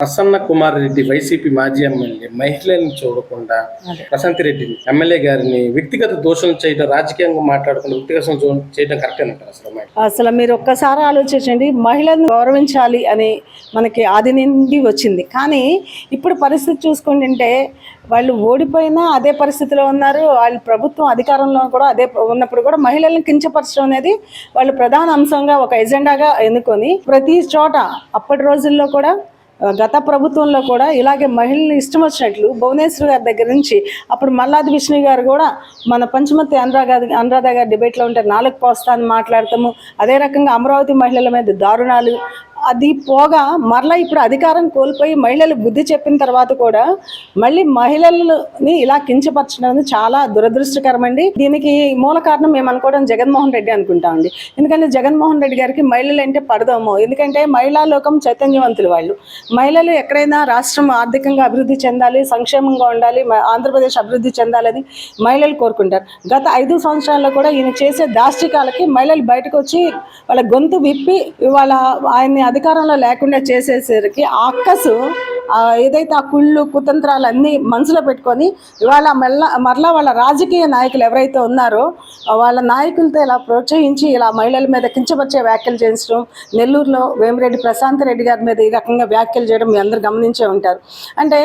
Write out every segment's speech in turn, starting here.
Prasanna Kumar Reddy YCP మాజీ MLA మహిళల్ని చూడకుండా ప్రశాంత్ రెడ్డిని ఎమ్మెల్యే గారిని వ్యక్తిగత దోషం చేయడం రాజకీయంగా మాట్లాడకుండా వ్యక్తిగత చేయడం కరెక్ట్ అంటారు అసలు అసలు మీరు ఒక్కసారి ఆలోచించండి మహిళలను గౌరవించాలి అని మనకి ఆది నుండి వచ్చింది. కానీ ఇప్పుడు పరిస్థితి చూసుకుంటుంటే వాళ్ళు ఓడిపోయినా అదే పరిస్థితిలో ఉన్నారు. వాళ్ళు ప్రభుత్వం అధికారంలో కూడా అదే ఉన్నప్పుడు కూడా మహిళలను కించపరచడం అనేది వాళ్ళు ప్రధాన అంశంగా ఒక ఎజెండాగా ఎన్నుకొని ప్రతి చోట అప్పటి రోజుల్లో కూడా గత ప్రభుత్వంలో కూడా ఇలాగే మహిళలు ఇష్టం వచ్చినట్లు భువనేశ్వర్ గారి దగ్గర నుంచి అప్పుడు మల్లాది విష్ణు గారు కూడా మన పంచమతి అనురాధ అనురాధ గారి డిబేట్లో ఉంటే నాలుగు పోస్తాను మాట్లాడతాము. అదే రకంగా అమరావతి మహిళల మీద దారుణాలు అది పోగా మరలా ఇప్పుడు అధికారం కోల్పోయి మహిళలు బుద్ధి చెప్పిన తర్వాత కూడా మళ్ళీ మహిళలని ఇలా కించపరచడం చాలా దురదృష్టకరమండి. దీనికి మూల కారణం మేము అనుకోవడం జగన్మోహన్ రెడ్డి అనుకుంటామండి ఎందుకంటే జగన్మోహన్ రెడ్డి గారికి మహిళలు అంటే పడదాము. ఎందుకంటే మహిళా లోకం చైతన్యవంతులు వాళ్ళు. మహిళలు ఎక్కడైనా రాష్ట్రం ఆర్థికంగా అభివృద్ధి చెందాలి సంక్షేమంగా ఉండాలి ఆంధ్రప్రదేశ్ అభివృద్ధి చెందాలని మహిళలు కోరుకుంటారు. గత ఐదు సంవత్సరాల్లో కూడా ఈయన చేసే దాష్టికాలకి మహిళలు బయటకు వచ్చి వాళ్ళ గొంతు విప్పి వాళ్ళ ఆయన్ని అధికారంలో లేకుండా చేసేసరికి ఆ అక్కసు ఏదైతే ఆ కుళ్ళు కుతంత్రాలు అన్నీ మనసులో పెట్టుకొని ఇవాళ మళ్ళా మరలా వాళ్ళ రాజకీయ నాయకులు ఎవరైతే ఉన్నారో వాళ్ళ నాయకులతో ఇలా ప్రోత్సహించి ఇలా మహిళల మీద కించపరిచే వ్యాఖ్యలు చేయించడం నెల్లూరులో వేమిరెడ్డి ప్రశాంత్ రెడ్డి గారి మీద ఈ రకంగా వ్యాఖ్యలు చేయడం మీ అందరు గమనించే ఉంటారు. అంటే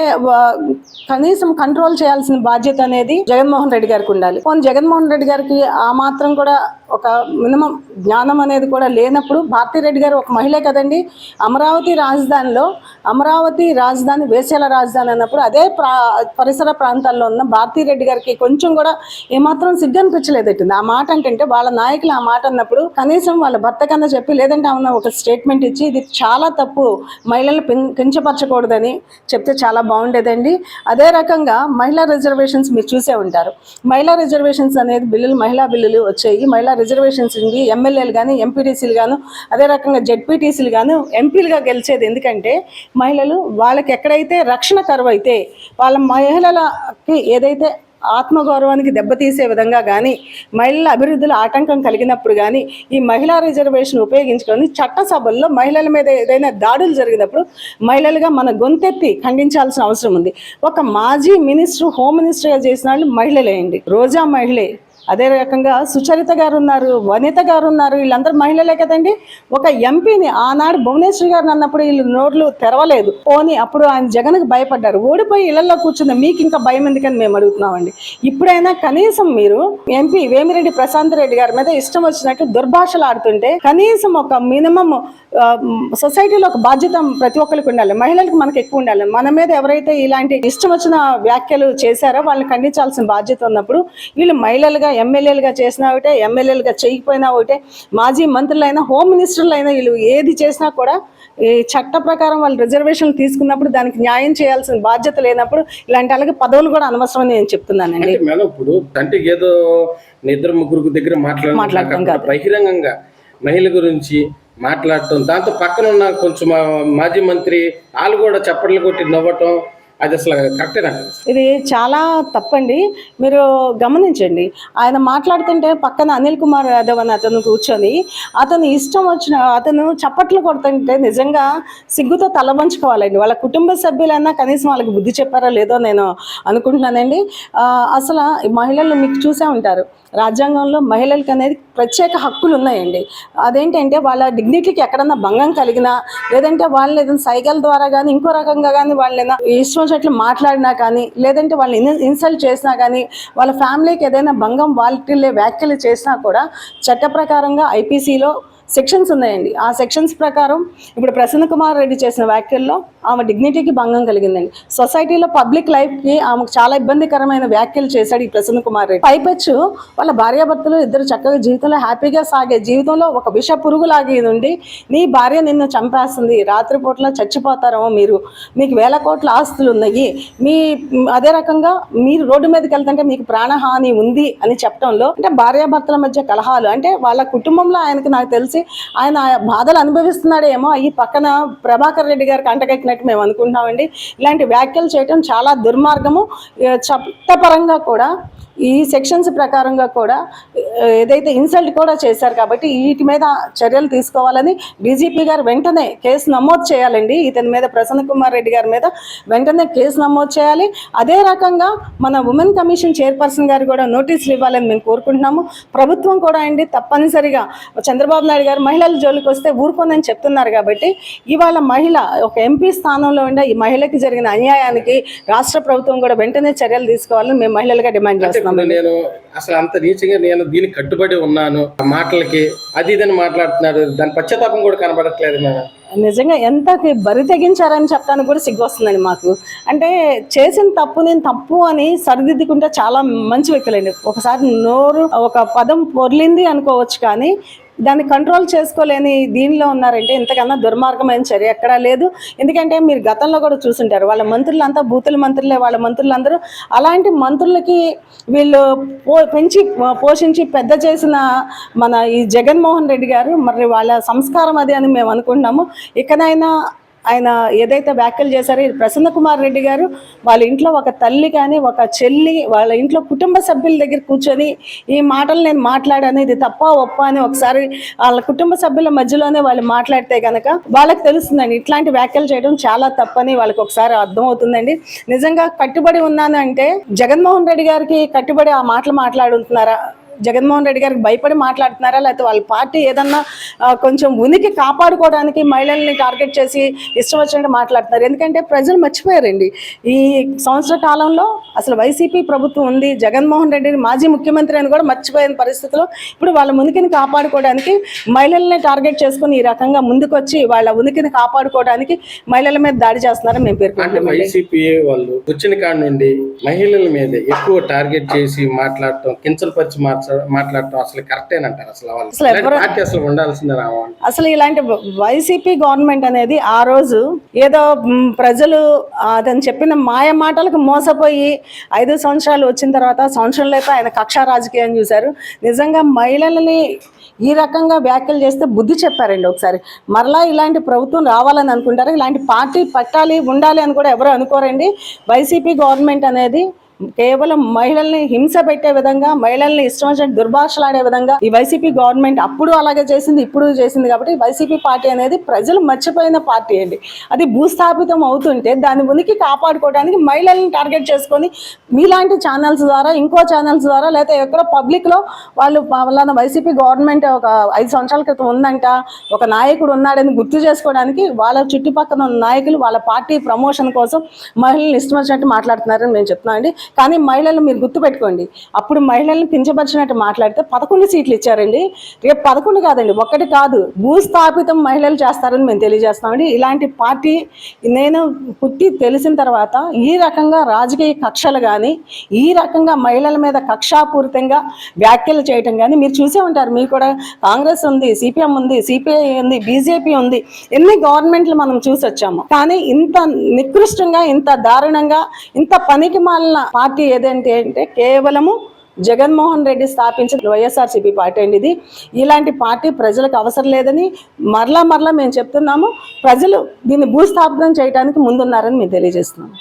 కనీసం కంట్రోల్ చేయాల్సిన బాధ్యత అనేది జగన్మోహన్ రెడ్డి గారికి ఉండాలి. పోనీ జగన్మోహన్ రెడ్డి గారికి ఆ మాత్రం కూడా ఒక మినిమం జ్ఞానం అనేది కూడా లేనప్పుడు భారతిరెడ్డి గారు ఒక మహిళే కదండి. అమరావతి రాజధానిలో అమరావతి రాజ రాజధాని వేసేల రాజధాని అన్నప్పుడు అదే ప్రా పరిసర ప్రాంతాల్లో ఉన్న భారతీ రెడ్డి గారికి కొంచెం కూడా ఏమాత్రం సిగ్గు అనిపించలేదట్టుంది ఆ మాట అంటే వాళ్ళ నాయకులు ఆ మాట అన్నప్పుడు కనీసం వాళ్ళ భర్త కన్నా చెప్పి లేదంటే ఆమె ఒక స్టేట్మెంట్ ఇచ్చి ఇది చాలా తప్పు మహిళలు పెంచపరచకూడదని కించపరచకూడదని చెప్తే చాలా బాగుండేదండి. అదే రకంగా మహిళా రిజర్వేషన్స్ మీరు చూసే ఉంటారు. మహిళా రిజర్వేషన్స్ అనేది బిల్లులు మహిళా బిల్లులు వచ్చాయి. మహిళా రిజర్వేషన్స్ ఉంది ఎమ్మెల్యేలు కానీ ఎంపీటీసీలు గాను అదే రకంగా జెడ్పీటీసీలు గాను ఎంపీలుగా గెలిచేది ఎందుకంటే మహిళలు వాళ్ళ వాళ్ళకి ఎక్కడైతే రక్షణ కరువైతే వాళ్ళ మహిళలకి ఏదైతే ఆత్మగౌరవానికి దెబ్బతీసే విధంగా కానీ మహిళల అభివృద్ధిలో ఆటంకం కలిగినప్పుడు కానీ ఈ మహిళా రిజర్వేషన్ ఉపయోగించుకొని చట్టసభల్లో మహిళల మీద ఏదైనా దాడులు జరిగినప్పుడు మహిళలుగా మన గొంతెత్తి ఖండించాల్సిన అవసరం ఉంది. ఒక మాజీ మినిస్టర్ హోమ్ మినిస్టర్గా చేసిన వాళ్ళు మహిళలేయండి రోజా మహిళే. అదే రకంగా సుచరిత గారు ఉన్నారు వనిత గారు ఉన్నారు వీళ్ళందరూ మహిళలే కదండి. ఒక ఎంపీని ఆనాడు భువనేశ్వరి గారు అన్నప్పుడు వీళ్ళు నోట్లు తెరవలేదు. పోనీ అప్పుడు ఆయన జగన్కి భయపడ్డారు. ఓడిపోయి ఇళ్ళలో కూర్చుంది. మీకు ఇంకా భయం ఎందుకని మేము అడుగుతున్నామండి. ఇప్పుడైనా కనీసం మీరు ఎంపీ వేమిరెడ్డి ప్రశాంత్ రెడ్డి గారి మీద ఇష్టం వచ్చినట్టు దుర్భాషలు ఆడుతుంటే కనీసం ఒక మినిమం సొసైటీలో ఒక బాధ్యత ప్రతి ఒక్కరికి ఉండాలి. మహిళలకు మనకి ఎక్కువ ఉండాలి. మన మీద ఎవరైతే ఇలాంటి ఇష్టం వచ్చిన వ్యాఖ్యలు చేశారో వాళ్ళని ఖండించాల్సిన బాధ్యత ఉన్నప్పుడు వీళ్ళు మహిళలుగా ఎమ్మెల్యేలుగా చేసినా ఒకటే ఎమ్మెల్యేలుగా చేయకపోయినా ఒకటే మాజీ మంత్రులైనా హోమ్ మినిస్టర్లైనా వీళ్ళు ఏది చేసినా కూడా ఈ చట్ట ప్రకారం వాళ్ళు రిజర్వేషన్లు తీసుకున్నప్పుడు దానికి న్యాయం చేయాల్సిన బాధ్యత లేనప్పుడు ఇలాంటి వాళ్ళకి పదవులు కూడా అనవసరం అని నేను చెప్తున్నానండి మేడం ఇప్పుడు అంటే ఏదో ఇద్దరు ముగ్గురు దగ్గర మాట్లాడటం మాట్లాడడం కాదు. బహిరంగంగా మహిళ గురించి మాట్లాడటం దాంతో పక్కన ఉన్న కొంచెం మాజీ మంత్రి వాళ్ళు కూడా చప్పట్లు కొట్టి నవ్వటం అది అసలు కరెక్టే ఇది చాలా తప్పండి. మీరు గమనించండి. ఆయన మాట్లాడుతుంటే పక్కన అనిల్ కుమార్ యాదవ్ అని అతను కూర్చొని అతను ఇష్టం వచ్చిన అతను చప్పట్లు కొడుతుంటే నిజంగా సిగ్గుతో తలబంచుకోవాలండి వాళ్ళ కుటుంబ సభ్యులైనా కనీసం వాళ్ళకి బుద్ధి చెప్పారో లేదో నేను అనుకుంటున్నానండి. అసలు ఈ మహిళలు మీకు చూసే ఉంటారు. రాజ్యాంగంలో మహిళలకు అనేది ప్రత్యేక హక్కులు ఉన్నాయండి. అదేంటంటే వాళ్ళ డిగ్నిటీకి ఎక్కడన్నా భంగం కలిగినా లేదంటే వాళ్ళని ఏదైనా సైగల ద్వారా కానీ ఇంకో రకంగా కానీ వాళ్ళని ఇష్టం అట్లా మాట్లాడినా కానీ లేదంటే వాళ్ళని ఇన్సల్ట్ చేసినా కానీ వాళ్ళ ఫ్యామిలీకి ఏదైనా భంగం వాళ్ళ వ్యాఖ్యలు చేసినా కూడా చట్ట ప్రకారంగా ఐపీసీలో సెక్షన్స్ ఉన్నాయండి. ఆ సెక్షన్స్ ప్రకారం ఇప్పుడు ప్రసన్న కుమార్ రెడ్డి చేసిన వ్యాఖ్యల్లో ఆమె డిగ్నిటీకి భంగం కలిగిందండి. సొసైటీలో పబ్లిక్ లైఫ్కి ఆమెకు చాలా ఇబ్బందికరమైన వ్యాఖ్యలు చేశాడు ఈ ప్రసన్న కుమార్ రెడ్డి. పైపెచ్చు వాళ్ళ భార్యాభర్తలు ఇద్దరు చక్కగా జీవితంలో హ్యాపీగా సాగే జీవితంలో ఒక విష పురుగు లాగేది ఉండి నీ భార్య నిన్ను చంపేస్తుంది. రాత్రిపూట్ల చచ్చిపోతారేమో మీరు. మీకు వేల కోట్ల ఆస్తులు ఉన్నాయి. మీ అదే రకంగా మీరు రోడ్డు మీదకి వెళ్తుంటే మీకు ప్రాణహాని ఉంది అని చెప్పడంలో అంటే భార్యాభర్తల మధ్య కలహాలు అంటే వాళ్ళ కుటుంబంలో ఆయనకు నాకు తెలుసు ఆయన బాధలు అనుభవిస్తున్నాడేమో. ఈ పక్కన ప్రభాకర్ రెడ్డి గారికి అంటకెక్కినట్టు మేము అనుకుంటున్నామండి. ఇలాంటి వ్యాఖ్యలు చేయటం చాలా దుర్మార్గము. చట్టపరంగా కూడా ఈ సెక్షన్స్ ప్రకారంగా కూడా ఏదైతే ఇన్సల్ట్ కూడా చేశారు కాబట్టి వీటి మీద చర్యలు తీసుకోవాలని డీజీపీ గారు వెంటనే కేసు నమోదు చేయాలండి. ఇతని మీద ప్రసన్న కుమార్ రెడ్డి గారి మీద వెంటనే కేసు నమోదు చేయాలి. అదే రకంగా మన ఉమెన్ కమిషన్ చైర్పర్సన్ గారు కూడా నోటీసులు ఇవ్వాలని మేము కోరుకుంటున్నాము. ప్రభుత్వం కూడా అండి తప్పనిసరిగా చంద్రబాబు నాయుడు గారు మహిళల జోలికి వస్తే ఊరుకోనని చెప్తున్నారు కాబట్టి ఇవాళ మహిళ ఒక ఎంపీ స్థానంలో ఉండే ఈ మహిళకి జరిగిన అన్యాయానికి రాష్ట్ర ప్రభుత్వం కూడా వెంటనే చర్యలు తీసుకోవాలని మేము మహిళలుగా డిమాండ్ చేస్తున్నాం ఇప్పుడు నేను అసలు అంత నీచంగా నేను దీనికి కట్టుబడి ఉన్నాను. ఆ మాటలకి అది ఇదని మాట్లాడుతున్నాడు. దాని పశ్చాత్తాపం కూడా కనబడట్లేదు మేడం నిజంగా ఎంతకి బరి తెగించారని చెప్పడానికి కూడా సిగ్గు వస్తుందండి మాకు. అంటే చేసిన తప్పు నేను తప్పు అని సరిదిద్దుకుంటే చాలా మంచి వ్యక్తులండి. ఒకసారి నోరు ఒక పదం పొర్లింది అనుకోవచ్చు కానీ దాన్ని కంట్రోల్ చేసుకోలేని దీనిలో ఉన్నారంటే ఇంతకన్నా దుర్మార్గమైన చర్య ఎక్కడా లేదు. ఎందుకంటే మీరు గతంలో కూడా చూసుంటారు వాళ్ళ మంత్రులంతా బూతుల మంత్రులే వాళ్ళ మంత్రులందరూ అలాంటి మంత్రులకి వీళ్ళు పో పెంచి పోషించి పెద్ద చేసిన మన ఈ జగన్మోహన్ రెడ్డి గారు మరి వాళ్ళ సంస్కారం అది అని మేము అనుకుంటున్నాము. ఇకనైనా ఆయన ఏదైతే వ్యాఖ్యలు చేశారో ఇది ప్రసన్న కుమార్ రెడ్డి గారు వాళ్ళ ఇంట్లో ఒక తల్లి కానీ ఒక చెల్లి వాళ్ళ ఇంట్లో కుటుంబ సభ్యుల దగ్గర కూర్చొని ఈ మాటలు నేను మాట్లాడాను ఇది తప్ప ఒప్ప అని ఒకసారి వాళ్ళ కుటుంబ సభ్యుల మధ్యలోనే వాళ్ళు మాట్లాడితే కనుక వాళ్ళకి తెలుస్తుందండి ఇట్లాంటి వ్యాఖ్యలు చేయడం చాలా తప్పని వాళ్ళకి ఒకసారి అర్థం అవుతుందండి నిజంగా కట్టుబడి ఉన్నాను అంటే జగన్మోహన్ రెడ్డి గారికి కట్టుబడి ఆ మాటలు మాట్లాడుతున్నారా? జగన్మోహన్ రెడ్డి గారికి భయపడి మాట్లాడుతున్నారా? లేకపోతే వాళ్ళ పార్టీ ఏదన్నా కొంచెం ఉనికి కాపాడుకోవడానికి మహిళల్ని టార్గెట్ చేసి ఇష్టం వచ్చినట్టు మాట్లాడుతున్నారు. ఎందుకంటే ప్రజలు మర్చిపోయారండి. ఈ సంవత్సర కాలంలో అసలు వైసీపీ ప్రభుత్వం ఉంది. జగన్మోహన్ రెడ్డి మాజీ ముఖ్యమంత్రి అని కూడా మర్చిపోయిన పరిస్థితిలో ఇప్పుడు వాళ్ళ ఉనికిని కాపాడుకోవడానికి మహిళల్ని టార్గెట్ చేసుకుని ఈ రకంగా ముందుకొచ్చి వాళ్ళ ఉనికిని కాపాడుకోవడానికి మహిళల మీద దాడి చేస్తున్నారని మేము పేర్కొంటున్నాం వైసీపీ వాళ్ళు వచ్చిన కాడ నుండి మహిళల మీద ఎక్కువ టార్గెట్ చేసి మాట్లాడటం కించలపరిచి మాట్లాడటం మాట్లాడటం అసలు కరెక్టేనంటారు అసలు వాళ్ళు. అసలు ఇలాంటి ఎవరు- పార్టీ అసలు ఉండాల్సిందే రావా అసలు ఇలాంటి వైసీపీ గవర్నమెంట్ అనేది ఆ రోజు ఏదో ప్రజలు అతను చెప్పిన మాయ మాటలకు మోసపోయి ఐదు సంవత్సరాలు వచ్చిన తర్వాత సంవత్సరం లేక ఆయన కక్షా రాజకీయం చూశారు. నిజంగా మహిళలని ఈ రకంగా వ్యాఖ్యలు చేస్తే బుద్ధి చెప్పారండి ఒకసారి. మరలా ఇలాంటి ప్రభుత్వం రావాలని అనుకుంటారు? ఇలాంటి పార్టీ పట్టాలి ఉండాలి అని కూడా ఎవరు అనుకోరండి? వైసీపీ గవర్నమెంట్ అనేది కేవలం మహిళల్ని హింస పెట్టే విధంగా మహిళల్ని ఇష్టం వచ్చినట్టు దుర్భాషలాడే విధంగా ఈ వైసీపీ గవర్నమెంట్ అప్పుడు అలాగే చేసింది ఇప్పుడు చేసింది కాబట్టి వైసీపీ పార్టీ అనేది ప్రజలు మర్చిపోయిన పార్టీ అండి. అది భూస్థాపితం అవుతుంటే దాని ఉనికి కాపాడుకోవడానికి మహిళల్ని టార్గెట్ చేసుకొని మీలాంటి ఛానల్స్ ద్వారా ఇంకో ఛానల్స్ ద్వారా లేకపోతే ఎక్కడో పబ్లిక్లో వాళ్ళు వాళ్ళ వైసీపీ గవర్నమెంట్ ఒక ఐదు సంవత్సరాల క్రితం ఉందంట ఒక నాయకుడు ఉన్నాడని గుర్తు చేసుకోవడానికి వాళ్ళ చుట్టుపక్కల ఉన్న నాయకులు వాళ్ళ పార్టీ ప్రమోషన్ కోసం మహిళలు ఇష్టం వచ్చినట్టు మాట్లాడుతున్నారని మేము చెప్తున్నాం అండి కానీ మహిళలు మీరు గుర్తుపెట్టుకోండి. అప్పుడు మహిళలను కించపరిచినట్టు మాట్లాడితే పదకొండు సీట్లు ఇచ్చారండి. రేపు పదకొండు కాదండి ఒక్కటి కాదు. భూస్థాపితం మహిళలు చేస్తారని మేము తెలియజేస్తామండి. ఇలాంటి పార్టీ నేను పుట్టి తెలిసిన తర్వాత ఈ రకంగా రాజకీయ కక్షలు కానీ ఈ రకంగా మహిళల మీద కక్షాపూరితంగా వ్యాఖ్యలు చేయటం కానీ మీరు చూసే ఉంటారు. మీరు కూడా కాంగ్రెస్ ఉంది సిపిఎం ఉంది సిపిఐ ఉంది బీజేపీ ఉంది. ఎన్ని గవర్నమెంట్లు మనం చూసి వచ్చాము కానీ ఇంత నికృష్టంగా ఇంత దారుణంగా ఇంత పనికి మాలిన పార్టీ ఏదంటే అంటే కేవలము జగన్మోహన్ రెడ్డి స్థాపించిన వైఎస్ఆర్సీపీ పార్టీ అండి ఇది. ఇలాంటి పార్టీ ప్రజలకు అవసరం లేదని మరలా మరలా మేము చెప్తున్నాము. ప్రజలు దీన్ని భూస్థాపనం చేయడానికి ముందున్నారని మేము తెలియజేస్తున్నాం